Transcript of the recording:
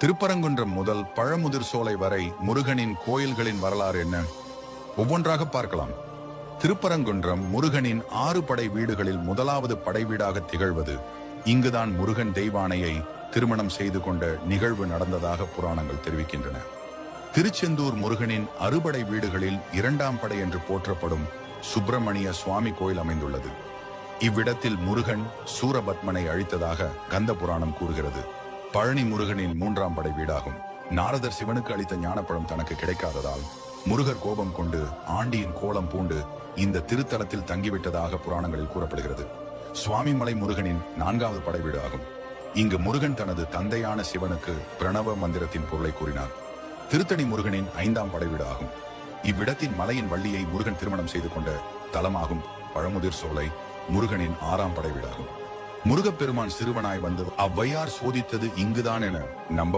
திருப்பரங்குன்றம் முதல் பழமுதிர் சோலை வரை முருகனின் கோயில்களின் வரலாறு என்ன? ஒவ்வொன்றாக பார்க்கலாம். திருப்பரங்குன்றம் முருகனின் ஆறு படை வீடுகளில் முதலாவது படை வீடாக திகழ்வது. இங்குதான் முருகன் தெய்வானையை திருமணம் செய்து கொண்ட நிகழ்வு நடந்ததாக புராணங்கள் தெரிவிக்கின்றன. திருச்செந்தூர் முருகனின் அறுபடை வீடுகளில் இரண்டாம் படை என்று போற்றப்படும் சுப்பிரமணிய சுவாமி கோயில் அமைந்துள்ளது. இவ்விடத்தில் முருகன் சூரபத்மனை அழித்ததாக கந்த புராணம் கூறுகிறது. பழனி முருகனின் மூன்றாம் படை வீடாகும். நாரதர் சிவனுக்கு அளித்த ஞானப்பழம் தனக்கு கிடைக்காததால் முருகர் கோபம் கொண்டு ஆண்டியின் கோலம் பூண்டு இந்த திருத்தலத்தில் தங்கிவிட்டதாக புராணங்களில் கூறப்படுகிறது. சுவாமிமலை முருகனின் நான்காவது படை வீடு ஆகும் இங்கு முருகன் தனது தந்தையான சிவனுக்கு பிரணவ மந்திரத்தின் பொருளை கூறினார். திருத்தணி முருகனின் ஐந்தாம் படை வீடு ஆகும் இவ்விடத்தின் மலையின் வள்ளியை முருகன் திருமணம் செய்து கொண்ட தலமாகும் பழமுதிர் சோலை முருகனின் ஆறாம் படை வீடாகும். முருகப்பெருமான் சிறுவனாய் வந்து அவ்வையார் சோதித்தது இங்குதான் என நம்ப